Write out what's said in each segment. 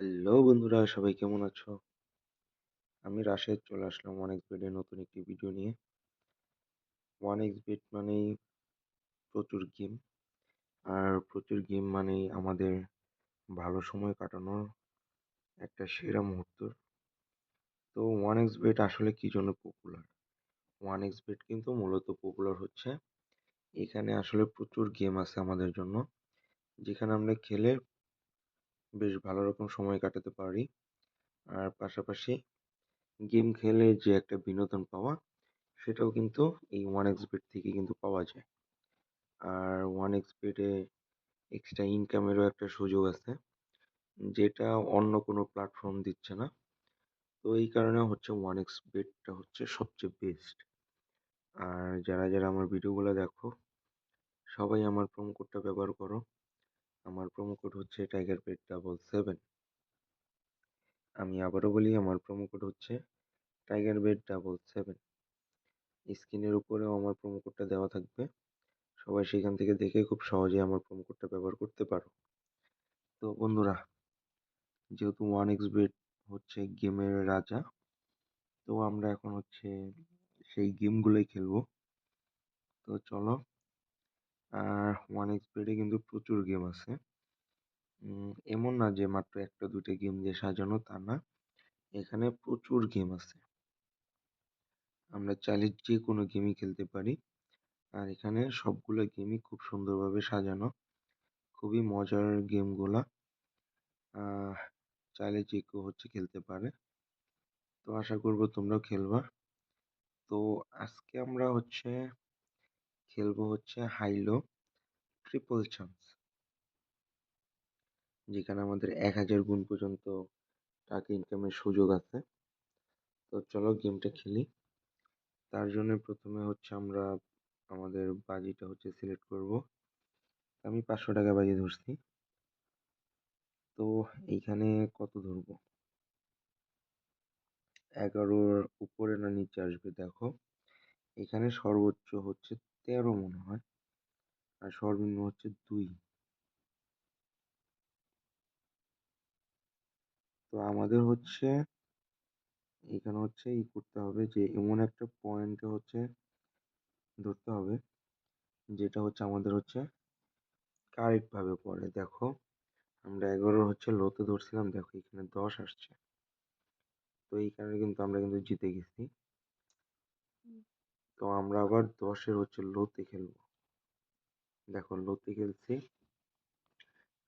Hello বন্ধুরা, সবাই কেমন আছো? আমি রাশেদ, চলে আসলাম ওয়ানএক্সবেটের নতুন একটি ভিডিও নিয়ে। ওয়ান এক্স বেড মানেই প্রচুর গেম আর প্রচুর গেম মানেই আমাদের ভালো সময় কাটানোর একটা সেরা মুহূর্ত। তো ওয়ান এক্স বেড আসলে কি জন্য পপুলার? ওয়ান এক্স বেড কিন্তু মূলত পপুলার হচ্ছে, এখানে আসলে প্রচুর গেম আছে আমাদের জন্য, যেখানে আমরা খেলে বেশ ভালো রকম সময় কাটাতে পারি। আর পাশাপাশি গেম খেলে যে একটা বিনোদন পাওয়া, সেটাও কিন্তু এই ওয়ানএক্সবেট থেকে কিন্তু পাওয়া যায়। আর ওয়ানএক্সবেটে এক্সট্রা ইনকামেরও একটা সুযোগ আছে, যেটা অন্য কোনো প্ল্যাটফর্ম দিচ্ছে না। তো এই কারণে হচ্ছে ওয়ানএক্সবেটটা হচ্ছে সবচেয়ে বেস্ট আর যারা যারা আমার ভিডিওগুলো দেখো, সবাই আমার প্রোমো কোডটা ব্যবহার করো। আমার প্রোমো কোড হচ্ছে টাইগার পেট ডাবল সেভেন আমি আবারও বলি, আমার প্রোমো কোড হচ্ছে টাইগার বেড ডাবল সেভেন স্ক্রিনের উপরেও আমার প্রোমো কোডটা দেওয়া থাকবে। সবাই সেখান থেকে দেখে খুব সহজে আমার প্রোমো কোডটা ব্যবহার করতে পারো। তো বন্ধুরা, যেহেতু ওয়ান এক্স বেড হচ্ছে গেমের রাজা, তো আমরা এখন হচ্ছে সেই গেমগুলোই খেলব। তো চলো আর ওয়ান এক্স বেডে কিন্তু প্রচুর গেম আছে। এমন না যে মাত্র একটা দুটো গেম দিয়ে সাজানো তা না, এখানে প্রচুর গেম আছে। আমরা চাইলে যে কোনো গেমই খেলতে পারি। আর এখানে সবগুলো গেমই খুব সুন্দরভাবে সাজানো। খুবই মজার গেমগুলা চাইলে যে কেউ হচ্ছে খেলতে পারে। তো আশা করব তোমরাও খেলবা। তো আজকে আমরা হচ্ছে খেলব হচ্ছে হাইলো ট্রিপল চান্স যেখানে আমাদের এক হাজার গুণ পর্যন্ত টাকা ইনকামের সুযোগ আছে। তো চলো গেমটা খেলি। তার জন্য প্রথমে হচ্ছে আমরা আমাদের বাজিটা হচ্ছে সিলেক্ট করব। আমি পাঁচশো টাকা বাজি ধরছি। তো এইখানে কত ধরবো? এগারোর উপরে না নিচে আসবে দেখো। এখানে সর্বোচ্চ হচ্ছে তেরো মনে হয়। আর সর্বনিম্ন হচ্ছে দুই। তো আমাদের হচ্ছে, এখানে হচ্ছে ই করতে হবে যে, এমন একটা পয়েন্টে হচ্ছে ধরতে হবে, যেটা হচ্ছে আমাদের হচ্ছে কারেক্টভাবে পড়ে। দেখো, আমরা এগারো হচ্ছে লোতে ধরছিলাম, দেখো এখানে দশ আসছে। তো এই কারণে কিন্তু আমরা কিন্তু জিতে গেছি। তো আমরা আবার দশের হচ্ছে লোতে খেলব। দেখো লোতে খেলছি,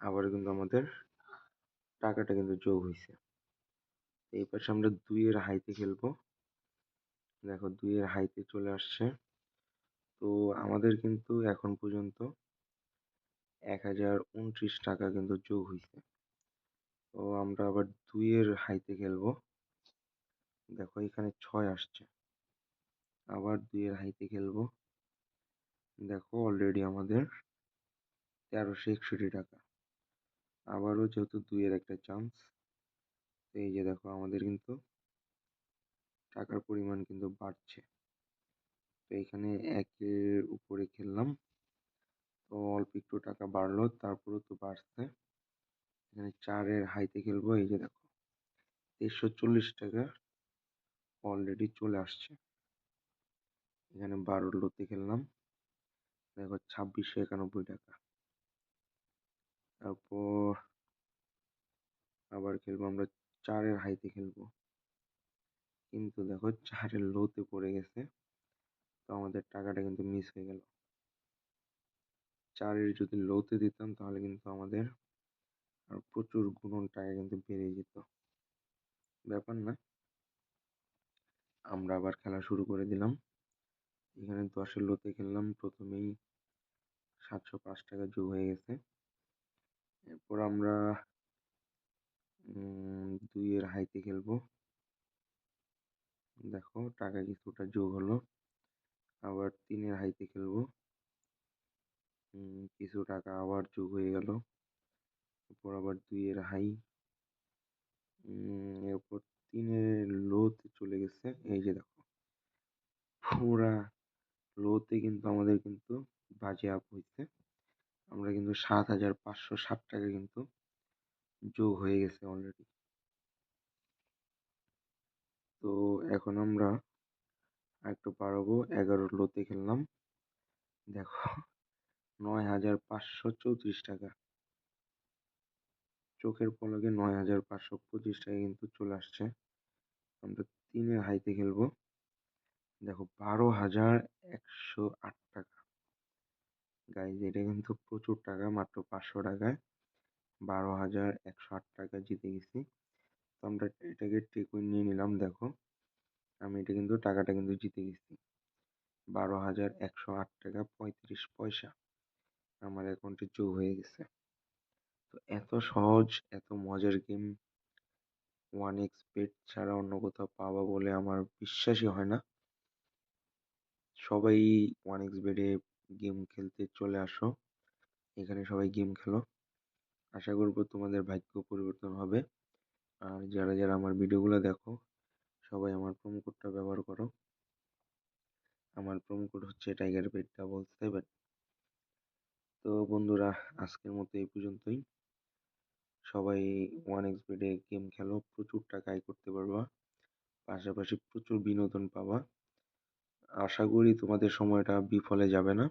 আবার কিন্তু আমাদের টাকাটা কিন্তু যোগ হয়েছে এই পাশে আমরা দুইয়ের হাইতে খেলব। দেখো দুইয়ের হাইতে চলে আসছে। তো আমাদের কিন্তু এখন পর্যন্ত এক হাজার উনত্রিশ টাকা কিন্তু যোগ হয়েছে তো আমরা আবার দুইয়ের হাইতে খেলব। দেখো এখানে ছয় আসছে। আবার দুইয়ের হাইতে খেলব। দেখো অলরেডি আমাদের তেরোশো একষট্টি টাকা। আবারও যেহেতু দুইয়ের একটা চান্স এই যে দেখো আমাদের কিন্তু টাকার পরিমাণ কিন্তু বাড়ছে। তো এখানে একের উপরে খেললাম। তো অল্প একটু টাকা বাড়লো, তারপরেও তো বাড়ছে। এখানে চারের হাইতে খেলব, এই যে দেখো। তেইশশো চল্লিশ টাকা অলরেডি চলে আসছে। এখানে বারোর লোতে খেললাম। দেখো ছাব্বিশশো একানব্বই টাকা। তারপর আবার খেলব আমরা চারের হাইতে খেলব। কিন্তু দেখো চারের লোতে পড়ে গেছে। তো আমাদের টাকাটা কিন্তু মিস হয়ে গেল। চারের যদি লোতে দিতাম তাহলে কিন্তু আমাদের আর প্রচুর গুণন টাকা কিন্তু বেড়ে যেত। ব্যাপার না। আমরা আবার খেলা শুরু করে দিলাম। এখানে দশের লোতে খেললাম প্রথমেই সাতশো পাঁচ টাকা যোগ হয়ে গেছে। এরপর আমরা দুইয়ের হাইতে খেলব। দেখো, টাকা কিছুটা যোগ হলো। আবার তিনের হাইতে খেলব। কিছু টাকা আবার যোগ হয়ে গেল। এরপর আবার দুইয়ের হাই এরপর তিনের লোতে চলে গেছে। এই যে দেখো, পুরা লোতে কিন্তু আমাদের কিন্তু বাজে আপ হয়েছে। আমরা কিন্তু সাত হাজার পাঁচশো ষাট টাকা কিন্তু যোগ হয়ে গেছে অলরেডি তো এখন আমরা একটু বাড়াবো। এগারো লোতে খেললাম। দেখো, নয় হাজার পাঁচশো চৌত্রিশ টাকা। চোখের পলকে নয় হাজার পাঁচশো পঁচিশ টাকা কিন্তু চলে আসছে। আমরা তিনের হাইতে খেলব। দেখো বারো হাজার একশো আট টাকা। গাইজ এটা কিন্তু প্রচুর টাকা, মাত্র পাঁচশো টাকায়। বারো হাজার একশো আট টাকা জিতে গেছি। তো আমরা এটাকে টেকুইন নিয়ে নিলাম, দেখো। আমি এটা কিন্তু, টাকাটা কিন্তু জিতে গেছি। বারো হাজার একশো আট টাকা, পঁয়ত্রিশ পয়সা আমার অ্যাকাউন্টে যোগ হয়ে গেছে। তো এত সহজ, এত মজার গেম ওয়ান এক্স বেট ছাড়া অন্য কোথাও পাওয়া বলে আমার বিশ্বাসই হয় না। সবাই ওয়ান এক্স বেডে গেম খেলতে চলে আসো। এখানে সবাই গেম খেলো। আশা করব তোমাদের ভাগ্য পরিবর্তন হবে। আর যারা যারা আমার ভিডিওগুলো দেখো, সবাই আমার প্রোমো কোডটা ব্যবহার করো। আমার প্রোমো কোড হচ্ছে টাইগার পেট ডাবল সেভেন তো বন্ধুরা, আজকের মতো এই পর্যন্তই। সবাই ওয়ান এক্স বেডে গেম খেলো। প্রচুর টাকা আয় করতে পারবা। পাশাপাশি প্রচুর বিনোদন পাবা। আশা করি তোমাদের সময়টা বিফলে যাবে না।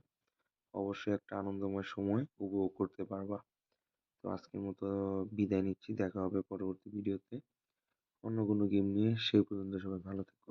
অবশ্যই একটা আনন্দময় সময় উপভোগ করতে পারবা। তো আজকের মতো বিদায় নিচ্ছি, দেখা হবে পরবর্তী ভিডিওতে। অন্য কোনো গেম নিয়ে সেই পর্যন্ত সবাই ভালো থেকো।